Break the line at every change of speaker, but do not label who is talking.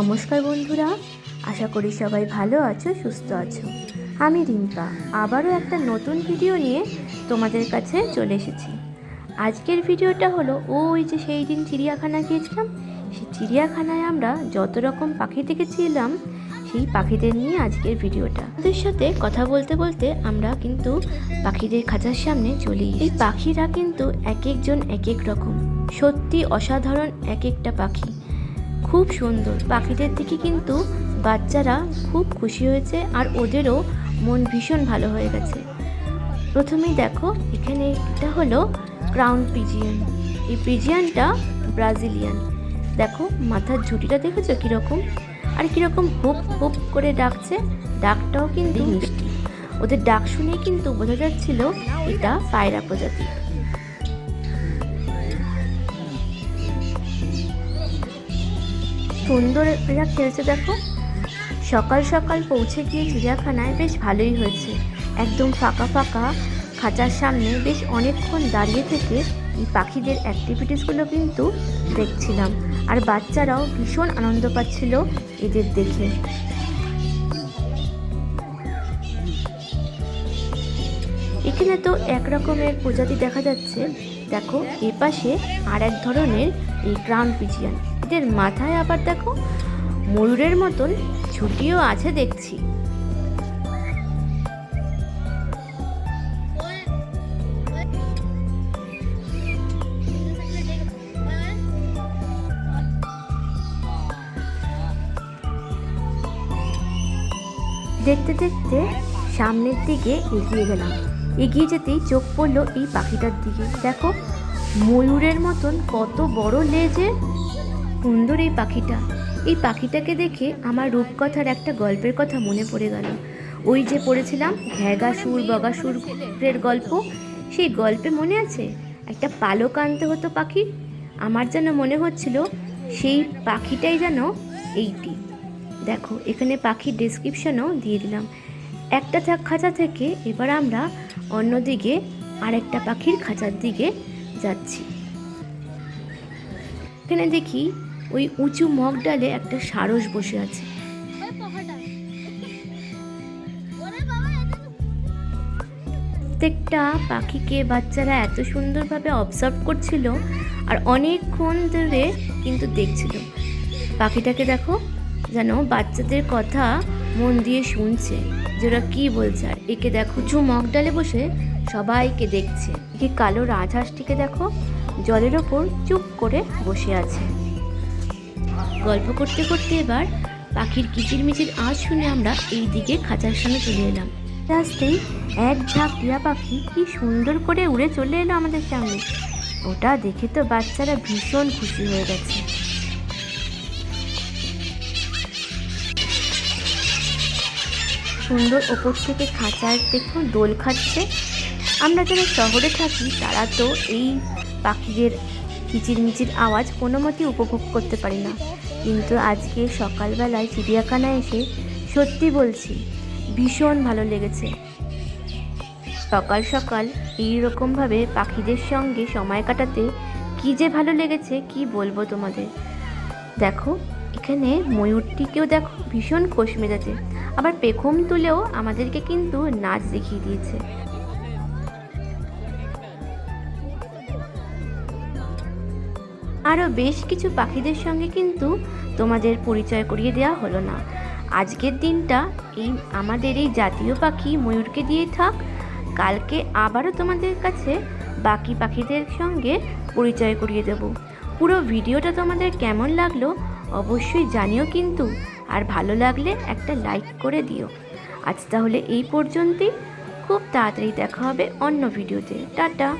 নমস্কার বন্ধুরা, আশা করি সবাই ভালো আছো, সুস্থ আছো। আমি রিম্পা, আবারও একটা নতুন ভিডিও নিয়ে তোমাদের কাছে চলে এসেছি। আজকের ভিডিওটা হলো, ওই যে সেই দিন চিড়িয়াখানা গিয়েছিলাম, সেই চিড়িয়াখানায় আমরা যত রকম পাখি দেখেছিলাম, সেই পাখিদের নিয়ে আজকের ভিডিওটা। ওদের সাথে কথা বলতে বলতে আমরা কিন্তু পাখিদের খাঁচার সামনে চলি এই পাখিরা কিন্তু এক একজন এক এক রকম, সত্যি অসাধারণ এক একটা পাখি। খুব সুন্দর। পাখিদের থেকে কিন্তু বাচ্চারা খুব খুশি হয়েছে আর ওদেরও মন ভীষণ ভালো হয়ে গেছে। প্রথমেই দেখো এখানে এটা হলো ক্রাউন পিজিয়ান। এই পিজিয়ানটা ব্রাজিলিয়ান। দেখো মাথার ঝুঁটিটা দেখেছ কীরকম? আর কীরকম হুপ হুপ করে ডাকছে? ডাকটাও কিন্তু মিষ্টি। ওদের ডাক শুনেই কিন্তু বোঝা যাচ্ছিল এটা পায়রা প্রজাতি। সুন্দর এরা খেলছে, দেখো। সকাল সকাল পৌঁছে গিয়ে চিড়িয়াখানায় বেশ ভালোই হয়েছে। একদম ফাঁকা ফাঁকা খাঁচার সামনে বেশ অনেকক্ষণ দাঁড়িয়ে থেকে এই পাখিদের অ্যাক্টিভিটিসগুলো কিন্তু দেখছিলাম। আর বাচ্চারাও ভীষণ আনন্দ পাচ্ছিল এদের দেখে। এখানে তো এক রকমের প্রজাতি দেখা যাচ্ছে। দেখো এ পাশে আর এক ধরনের এই ক্রাউন পিজিয়ান। এদের মাথায় আবার দেখো ময়ূরের মতন ছুটিও আছে দেখছি। দেখতে দেখতে সামনের দিকে এগিয়ে গেলাম। এগিয়ে যেতেই চোখ পড়ল এই পাখিটার দিকে। দেখো, ময়ূরের মতন কত বড় লেজে সুন্দর এই পাখিটা। এই পাখিটাকে দেখে আমার রূপকথার একটা গল্পের কথা মনে পড়ে গেল। ওই যে পড়েছিলাম ঘ্যাগাসুর, বগাসুরের গল্প, সেই গল্পে মনে আছে? একটা পালক আনতে হতো পাখির আমার যেন মনে হচ্ছিল সেই পাখিটাই যেন এইটি। দেখো, এখানে পাখির ডেসক্রিপশনও দিয়ে দিলাম। একটা থাক খাঁচা থেকে এবার আমরা অন্যদিকে আরেকটা পাখির খাঁচার দিকে যাচ্ছি। এখানে দেখি ওই উঁচু মগ ডালে একটা সারস বসে আছে। প্রত্যেকটা পাখিকে বাচ্চারা এত সুন্দরভাবে অবজার্ভ করছিল আর অনেকক্ষণ ধরে কিন্তু দেখছিল। পাখিটাকে দেখো যেন বাচ্চাদের কথা মন দিয়ে শুনছে যে ওরা কী বলছে। আর একে দেখো উঁচু মগ ডালে বসে সবাইকে দেখছে। একে কালো রাজহাঁসটিকে দেখো জলের ওপর চুপ করে বসে আছে। গল্প করতে করতে এবার পাখির কিচিরমিচির আওয়াজ শুনে আমরা এই দিকে খাঁচার সামনে চলে এলাম। রাস্তায় এক ঝাঁক টিয়া পাখি কি সুন্দর করে উড়ে চলে এলো আমাদের সামনে। ওটা দেখে তো বাচ্চারা ভীষণ খুশি হয়ে গেছে। সুন্দর ওপর থেকে খাঁচার দেখুন দোল খাচ্ছে আমরা যারা শহরে থাকি তারা তো এই পাখিদের কিচিরমিচির আওয়াজ কোনো মতেই উপভোগ করতে পারি না। কিন্তু আজকে সকালবেলায় চিড়িয়াখানায় এসে সত্যি বলছি, ভীষণ ভালো লেগেছে। সকাল সকাল এই রকমভাবে পাখিদের সঙ্গে সময় কাটাতে কী যে ভালো লেগেছে, কি বলব তোমাদের? দেখো, এখানে ময়ূরটিকেও দেখো, ভীষণ খোশ মেজাজে। আবার পেখম তুলেও আমাদেরকে কিন্তু নাচ দেখিয়ে দিয়েছে। আরও বেশ কিছু পাখিদের সঙ্গে কিন্তু তোমাদের পরিচয় করিয়ে দেওয়া হলো না। আজকের দিনটা এই আমাদের এই জাতীয় পাখি ময়ূরকে দিয়ে থাক। কালকে আবারও তোমাদের কাছে বাকি পাখিদের সঙ্গে পরিচয় করিয়ে দেব। পুরো ভিডিওটা তোমাদের কেমন লাগল অবশ্যই জানিও কিন্তু, আর ভালো লাগলে একটা লাইক করে দিও। আজ তাহলে এই পর্যন্তই। খুব তাড়াতাড়ি দেখা হবে অন্য ভিডিওতে। টাটা।